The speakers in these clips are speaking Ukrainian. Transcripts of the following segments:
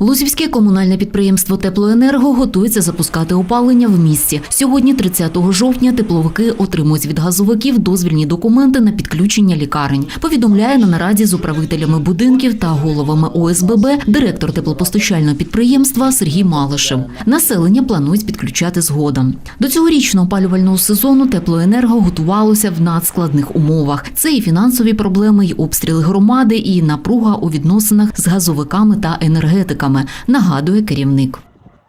Лузівське комунальне підприємство Теплоенерго готується запускати опалення в місті. Сьогодні, 30 жовтня, тепловики отримують від газовиків дозвільні документи на підключення лікарень. Повідомляє на нараді з управителями будинків та головами ОСББ директор теплопостачального підприємства Сергій Малишев. Населення планують підключати згодом. До цьогорічного опалювального сезону теплоенерго готувалося в надскладних умовах. Це і фінансові проблеми, і обстріли громади, і напруга у відносинах з газовиками та енергетиками. Нагадує керівник.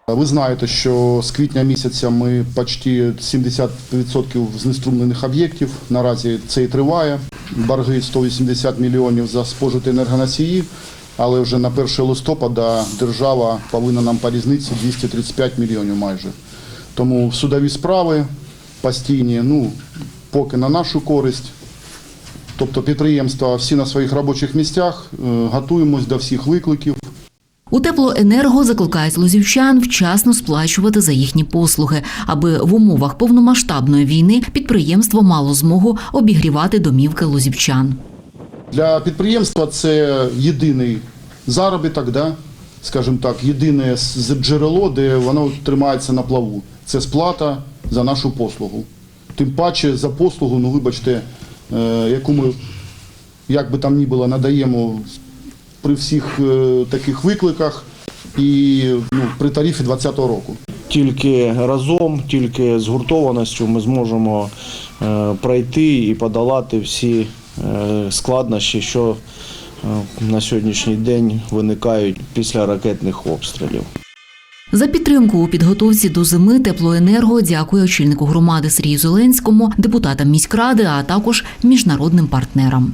Ви знаєте, що з квітня місяця ми почти 70% знеструмлених об'єктів. Наразі це і триває. Борги 180 мільйонів за спожиті енергоносії, але вже на 1 листопада держава повинна нам по різниці 235 мільйонів майже. Тому судові справи постійні, ну, поки на нашу користь. Тобто підприємства всі на своїх робочих місцях, е, готуємось до всіх викликів. У теплоенерго закликають лозівчан вчасно сплачувати за їхні послуги, аби в умовах повномасштабної війни підприємство мало змогу обігрівати домівки лозівчан. Для підприємства це єдиний заробіток, да? скажімо так, єдине джерело, де воно тримається на плаву. Це сплата за нашу послугу. Тим паче за послугу, ну вибачте, е, яку ми, як би там ні було, надаємо при всіх е, таких викликах і ну, при тарифі 2020 року. Тільки разом, тільки згуртованістю ми зможемо е, пройти і подолати всі е, складнощі, що е, на сьогоднішній день виникають після ракетних обстрілів. За підтримку у підготовці до зими теплоенерго дякує очільнику громади Сергію Зеленському, депутатам міськради, а також міжнародним партнерам.